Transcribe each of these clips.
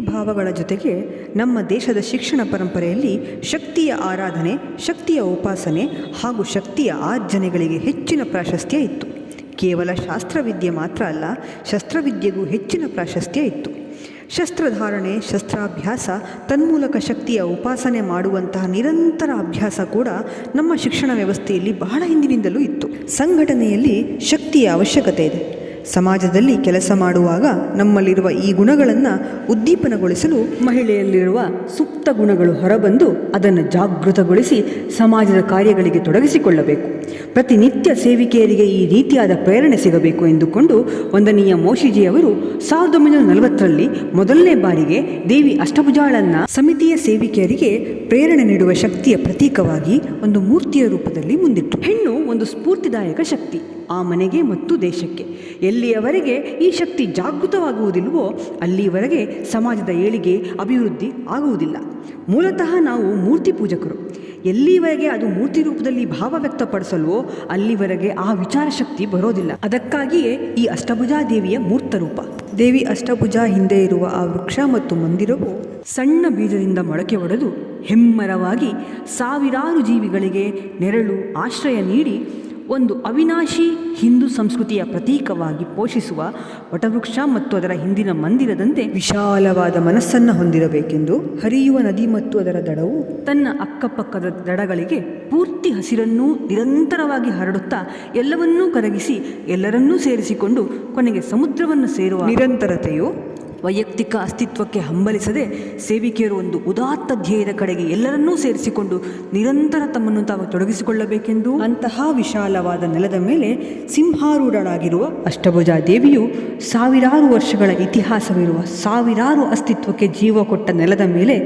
ಭಾವಗಳ ಜೊತೆಗೆ ನಮ್ಮ ದೇಶದ ಶಿಕ್ಷಣ ಪರಂಪರೆಯಲ್ಲಿ ಶಕ್ತಿಯ ಆರಾಧನೆ, ಶಕ್ತಿಯ ಉಪಾಸನೆ ಹಾಗೂ ಶಕ್ತಿಯ ಆರ್ಜನೆಗಳಿಗೆ ಹೆಚ್ಚಿನ ಪ್ರಾಶಸ್ತ್ಯ ಇತ್ತು. ಕೇವಲ ಶಾಸ್ತ್ರವಿದ್ಯೆ ಮಾತ್ರ ಅಲ್ಲ, ಶಸ್ತ್ರವಿದ್ಯೆಗೂ ಹೆಚ್ಚಿನ ಪ್ರಾಶಸ್ತ್ಯ ಇತ್ತು. ಶಸ್ತ್ರಧಾರಣೆ, ಶಸ್ತ್ರಾಭ್ಯಾಸ, ತನ್ಮೂಲಕ ಶಕ್ತಿಯ ಉಪಾಸನೆ ಮಾಡುವಂತಹ ನಿರಂತರ ಅಭ್ಯಾಸ ಕೂಡ ನಮ್ಮ ಶಿಕ್ಷಣ ವ್ಯವಸ್ಥೆಯಲ್ಲಿ ಬಹಳ ಹಿಂದಿನಿಂದಲೂ ಇತ್ತು. ಸಂಘಟನೆಯಲ್ಲಿ ಶಕ್ತಿಯ ಅವಶ್ಯಕತೆ ಇದೆ. ಸಮಾಜದಲ್ಲಿ ಕೆಲಸ ಮಾಡುವಾಗ ನಮ್ಮಲ್ಲಿರುವ ಈ ಗುಣಗಳನ್ನು ಉದ್ದೀಪನಗೊಳಿಸಲು ಮಹಿಳೆಯಲ್ಲಿರುವ ಸುಪ್ತ ಗುಣಗಳು ಹೊರಬಂದು ಅದನ್ನು ಜಾಗೃತಗೊಳಿಸಿ ಸಮಾಜದ ಕಾರ್ಯಗಳಿಗೆ ತೊಡಗಿಸಿಕೊಳ್ಳಬೇಕು. ಪ್ರತಿನಿತ್ಯ ಸೇವಿಕೆಯರಿಗೆ ಈ ರೀತಿಯಾದ ಪ್ರೇರಣೆ ಸಿಗಬೇಕು ಎಂದುಕೊಂಡು ವಂದನೀಯ ಮೋಶಿಜಿಯವರು ಸಾವಿರದ ಒಂಬೈನೂರ ನಲವತ್ತರಲ್ಲಿ ಮೊದಲನೇ ಬಾರಿಗೆ ದೇವಿ ಅಷ್ಟಭುಜಾಳನ್ನ ಸಮಿತಿಯ ಸೇವಿಕೆಯರಿಗೆ ಪ್ರೇರಣೆ ನೀಡುವ ಶಕ್ತಿಯ ಪ್ರತೀಕವಾಗಿ ಒಂದು ಮೂರ್ತಿಯ ರೂಪದಲ್ಲಿ ಮುಂದಿಟ್ಟು. ಹೆಣ್ಣು ಒಂದು ಸ್ಫೂರ್ತಿದಾಯಕ ಶಕ್ತಿ. ಆ ಮನೆಗೆ ಮತ್ತು ದೇಶಕ್ಕೆ. ಎಲ್ಲಿಯವರೆಗೆ ಈ ಶಕ್ತಿ ಜಾಗೃತವಾಗುವುದಿಲ್ವೋ ಅಲ್ಲಿಯವರೆಗೆ ಸಮಾಜದ ಏಳಿಗೆ ಅಭಿವೃದ್ಧಿ ಆಗುವುದಿಲ್ಲ. ಮೂಲತಃ ನಾವು ಮೂರ್ತಿ ಪೂಜಕರು. ಎಲ್ಲಿವರೆಗೆ ಅದು ಮೂರ್ತಿ ರೂಪದಲ್ಲಿ ಭಾವ ವ್ಯಕ್ತಪಡಿಸಲ್ವೋ ಅಲ್ಲಿವರೆಗೆ ಆ ವಿಚಾರ ಶಕ್ತಿ ಬರೋದಿಲ್ಲ. ಅದಕ್ಕಾಗಿಯೇ ಈ ಅಷ್ಟಭುಜಾ ದೇವಿಯ ಮೂರ್ತ ರೂಪ. ದೇವಿ ಅಷ್ಟಭುಜ ಹಿಂದೆ ಇರುವ ಆ ವೃಕ್ಷ ಮತ್ತು ಮಂದಿರವು ಸಣ್ಣ ಬೀಜದಿಂದ ಮೊಳಕೆ ಒಡೆದು ಹೆಮ್ಮರವಾಗಿ ಸಾವಿರಾರು ಜೀವಿಗಳಿಗೆ ನೆರಳು, ಆಶ್ರಯ ನೀಡಿ ಒಂದು ಅವಿನಾಶಿ ಹಿಂದೂ ಸಂಸ್ಕೃತಿಯ ಪ್ರತೀಕವಾಗಿ ಪೋಷಿಸುವ ವಟವೃಕ್ಷ ಮತ್ತು ಅದರ ಹಿಂದಿನ ಮಂದಿರದಂತೆ ವಿಶಾಲವಾದ ಮನಸ್ಸನ್ನು ಹೊಂದಿರಬೇಕೆಂದು ಹರಿಯುವ ನದಿ ಮತ್ತು ಅದರ ದಡವು ತನ್ನ ಅಕ್ಕಪಕ್ಕದ ದಡಗಳಿಗೆ ಪೂರ್ತಿ ಹಸಿರನ್ನೂ ನಿರಂತರವಾಗಿ ಹರಡುತ್ತಾ ಎಲ್ಲವನ್ನೂ ಕರಗಿಸಿ ಎಲ್ಲರನ್ನೂ ಸೇರಿಸಿಕೊಂಡು ಕೊನೆಗೆ ಸಮುದ್ರವನ್ನು ಸೇರುವ ನಿರಂತರತೆಯು ವೈಯಕ್ತಿಕ ಅಸ್ತಿತ್ವಕ್ಕೆ ಹಂಬಲಿಸದೆ ಸೇವಿಕೆಯರು ಒಂದು ಉದಾತ್ತ ಧ್ಯೇಯದ ಕಡೆಗೆ ಎಲ್ಲರನ್ನೂ ಸೇರಿಸಿಕೊಂಡು ನಿರಂತರ ತಮ್ಮನ್ನು ತಾವು ತೊಡಗಿಸಿಕೊಳ್ಳಬೇಕೆಂದು ಅಂತಹ ವಿಶಾಲವಾದ ನೆಲದ ಮೇಲೆ ಸಿಂಹಾರೂಢಳಾಗಿರುವ ಅಷ್ಟಭುಜಾ ದೇವಿಯು ಸಾವಿರಾರು ವರ್ಷಗಳ ಇತಿಹಾಸವಿರುವ ಸಾವಿರಾರು ಅಸ್ತಿತ್ವಕ್ಕೆ ಜೀವ ಕೊಟ್ಟ ನೆಲದ ಮೇಲೆ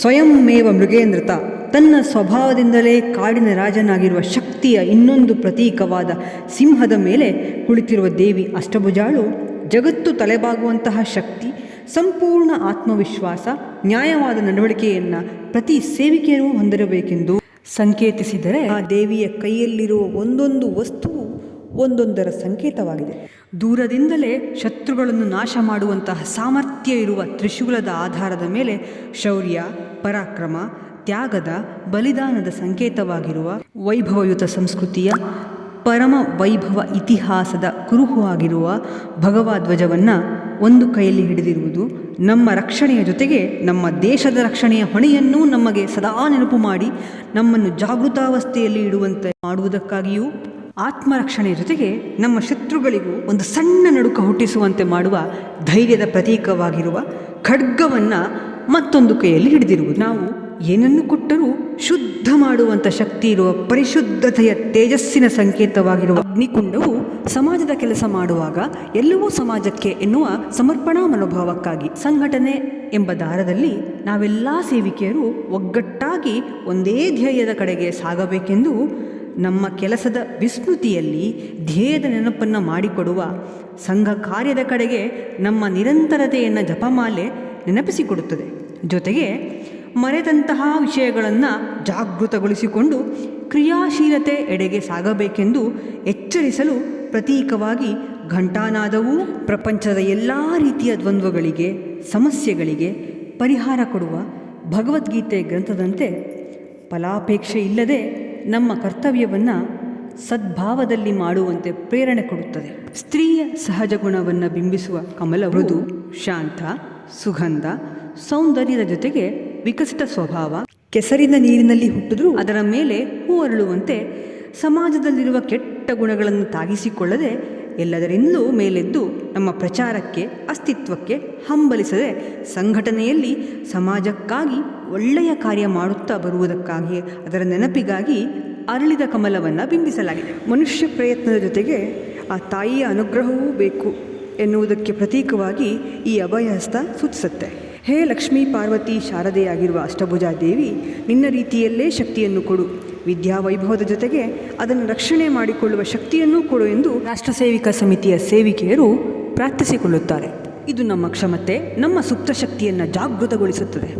ಸ್ವಯಂಮೇವ ಮೃಗೇಂದ್ರತ ತನ್ನ ಸ್ವಭಾವದಿಂದಲೇ ಕಾಡಿನ ರಾಜನಾಗಿರುವ ಶಕ್ತಿಯ ಇನ್ನೊಂದು ಪ್ರತೀಕವಾದ ಸಿಂಹದ ಮೇಲೆ ಕುಳಿತಿರುವ ದೇವಿ ಅಷ್ಟಭುಜಾಳು ಜಗತ್ತು ತಲೆಬಾಗುವಂತಹ ಶಕ್ತಿ, ಸಂಪೂರ್ಣ ಆತ್ಮವಿಶ್ವಾಸ, ನ್ಯಾಯವಾದ ನಡವಳಿಕೆಯನ್ನು ಪ್ರತಿ ಸೇವಿಕೆಯೂ ಹೊಂದಿರಬೇಕೆಂದು ಸಂಕೇತಿಸಿದರೆ ಆ ದೇವಿಯ ಕೈಯಲ್ಲಿರುವ ಒಂದೊಂದು ವಸ್ತುವು ಒಂದೊಂದರ ಸಂಕೇತವಾಗಿದೆ. ದೂರದಿಂದಲೇ ಶತ್ರುಗಳನ್ನು ನಾಶ ಮಾಡುವಂತಹ ಸಾಮರ್ಥ್ಯ ಇರುವ ತ್ರಿಶೂಲದ ಆಧಾರದ ಮೇಲೆ ಶೌರ್ಯ, ಪರಾಕ್ರಮ, ತ್ಯಾಗದ ಬಲಿದಾನದ ಸಂಕೇತವಾಗಿರುವ ವೈಭವಯುತ ಸಂಸ್ಕೃತಿಯ ಪರಮ ವೈಭವ ಇತಿಹಾಸದ ಕುರುಹು ಆಗಿರುವ ಭಗವಧ್ವಜವನ್ನು ಒಂದು ಕೈಯಲ್ಲಿ ಹಿಡಿದಿರುವುದು ನಮ್ಮ ರಕ್ಷಣೆಯ ಜೊತೆಗೆ ನಮ್ಮ ದೇಶದ ರಕ್ಷಣೆಯ ಹೊಣೆಯನ್ನೂ ನಮಗೆ ಸದಾ ನೆನಪು ಮಾಡಿ ನಮ್ಮನ್ನು ಜಾಗೃತಾವಸ್ಥೆಯಲ್ಲಿ ಇಡುವಂತೆ ಮಾಡುವುದಕ್ಕಾಗಿಯೂ ಆತ್ಮರಕ್ಷಣೆಯ ಜೊತೆಗೆ ನಮ್ಮ ಶತ್ರುಗಳಿಗೂ ಒಂದು ಸಣ್ಣ ನಡುಕ ಹುಟ್ಟಿಸುವಂತೆ ಮಾಡುವ ಧೈರ್ಯದ ಪ್ರತೀಕವಾಗಿರುವ ಖಡ್ಗವನ್ನು ಮತ್ತೊಂದು ಕೈಯಲ್ಲಿ ಹಿಡಿದಿರುವುದು. ನಾವು ಏನನ್ನು ಕೊಟ್ಟರೂ ಶುದ್ಧ ಮಾಡುವಂಥ ಶಕ್ತಿ ಇರುವ ಪರಿಶುದ್ಧತೆಯ ತೇಜಸ್ಸಿನ ಸಂಕೇತವಾಗಿರುವ ಅಗ್ನಿಕುಂಡವು ಸಮಾಜದ ಕೆಲಸ ಮಾಡುವಾಗ ಎಲ್ಲವೂ ಸಮಾಜಕ್ಕೆ ಎನ್ನುವ ಸಮರ್ಪಣಾ ಮನೋಭಾವಕ್ಕಾಗಿ ಸಂಘಟನೆ ಎಂಬ ದಾರದಲ್ಲಿ ನಾವೆಲ್ಲ ಸೇವಿಕೆಯರು ಒಗ್ಗಟ್ಟಾಗಿ ಒಂದೇ ಧ್ಯೇಯದ ಕಡೆಗೆ ಸಾಗಬೇಕೆಂದು ನಮ್ಮ ಕೆಲಸದ ವಿಸ್ಮೃತಿಯಲ್ಲಿ ಧ್ಯೇಯದ ನೆನಪನ್ನು ಮಾಡಿಕೊಡುವ ಸಂಘ ಕಾರ್ಯದ ಕಡೆಗೆ ನಮ್ಮ ನಿರಂತರತೆಯನ್ನು ಜಪಮಾಲೆ ನೆನಪಿಸಿಕೊಡುತ್ತದೆ. ಜೊತೆಗೆ ಮರೆತಂತಹ ವಿಷಯಗಳನ್ನು ಜಾಗೃತಗೊಳಿಸಿಕೊಂಡು ಕ್ರಿಯಾಶೀಲತೆ ಎಡೆಗೆ ಸಾಗಬೇಕೆಂದು ಎಚ್ಚರಿಸಲು ಪ್ರತೀಕವಾಗಿ ಘಂಟಾನಾದವೂ ಪ್ರಪಂಚದ ಎಲ್ಲ ರೀತಿಯ ದ್ವಂದ್ವಗಳಿಗೆ, ಸಮಸ್ಯೆಗಳಿಗೆ ಪರಿಹಾರ ಕೊಡುವ ಭಗವದ್ಗೀತೆ ಗ್ರಂಥದಂತೆ ಫಲಾಪೇಕ್ಷೆ ಇಲ್ಲದೆ ನಮ್ಮ ಕರ್ತವ್ಯವನ್ನು ಸದ್ಭಾವದಲ್ಲಿ ಮಾಡುವಂತೆ ಪ್ರೇರಣೆ ಕೊಡುತ್ತದೆ. ಸ್ತ್ರೀಯ ಸಹಜ ಗುಣವನ್ನು ಬಿಂಬಿಸುವ ಕಮಲ ಮೃದು ಶಾಂತ, ಸುಗಂಧ, ಸೌಂದರ್ಯದ ಜೊತೆಗೆ ವಿಕಸಿತ ಸ್ವಭಾವ. ಕೆಸರಿನ ನೀರಿನಲ್ಲಿ ಹುಟ್ಟಿದ್ರೂ ಅದರ ಮೇಲೆ ಹೂ ಅರಳುವಂತೆ ಸಮಾಜದಲ್ಲಿರುವ ಕೆಟ್ಟ ಗುಣಗಳನ್ನು ತಾಗಿಸಿಕೊಳ್ಳದೆ ಎಲ್ಲದರಿಂದಲೂ ಮೇಲೆದ್ದು ನಮ್ಮ ಪ್ರಚಾರಕ್ಕೆ ಅಸ್ತಿತ್ವಕ್ಕೆ ಹಂಬಲಿಸದೆ ಸಂಘಟನೆಯಲ್ಲಿ ಸಮಾಜಕ್ಕಾಗಿ ಒಳ್ಳೆಯ ಕಾರ್ಯ ಮಾಡುತ್ತಾ ಬರುವುದಕ್ಕಾಗಿ ಅದರ ನೆನಪಿಗಾಗಿ ಅರಳಿದ ಕಮಲವನ್ನು ಬಿಂಬಿಸಲಾಗಿದೆ. ಮನುಷ್ಯ ಪ್ರಯತ್ನದ ಜೊತೆಗೆ ಆ ತಾಯಿಯ ಅನುಗ್ರಹವೂ ಬೇಕು ಎನ್ನುವುದಕ್ಕೆ ಪ್ರತೀಕವಾಗಿ ಈ ಅಭಯಹಸ್ತ ಸೂಚಿಸುತ್ತೆ. ಹೇ ಲಕ್ಷ್ಮೀ ಪಾರ್ವತಿ ಶಾರದೆಯಾಗಿರುವ ಅಷ್ಟಭುಜಾ ದೇವಿ, ನಿನ್ನ ರೀತಿಯಲ್ಲೇ ಶಕ್ತಿಯನ್ನು ಕೊಡು. ವಿದ್ಯಾವೈಭವದ ಜೊತೆಗೆ ಅದನ್ನು ರಕ್ಷಣೆ ಮಾಡಿಕೊಳ್ಳುವ ಶಕ್ತಿಯನ್ನೂ ಕೊಡು ಎಂದು ರಾಷ್ಟ್ರ ಸೇವಿಕಾ ಸಮಿತಿಯ ಸೇವಿಕೆಯರು ಪ್ರಾರ್ಥಿಸಿಕೊಳ್ಳುತ್ತಾರೆ. ಇದು ನಮ್ಮ ಕ್ಷಮತೆ, ನಮ್ಮ ಸುಪ್ತ ಶಕ್ತಿಯನ್ನು ಜಾಗೃತಗೊಳಿಸುತ್ತದೆ.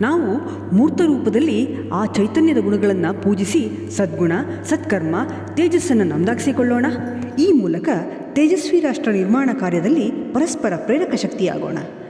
ನಾವು ಮೂರ್ತ ರೂಪದಲ್ಲಿ ಆ ಚೈತನ್ಯದ ಗುಣಗಳನ್ನು ಪೂಜಿಸಿ ಸದ್ಗುಣ, ಸತ್ಕರ್ಮ, ತೇಜಸ್ಸನ್ನು ನಮ್ದಾಗಿಸಿಕೊಳ್ಳೋಣ. ಈ ಮೂಲಕ ತೇಜಸ್ವಿ ರಾಷ್ಟ್ರ ನಿರ್ಮಾಣ ಕಾರ್ಯದಲ್ಲಿ ಪರಸ್ಪರ ಪ್ರೇರಕ ಶಕ್ತಿಯಾಗೋಣ.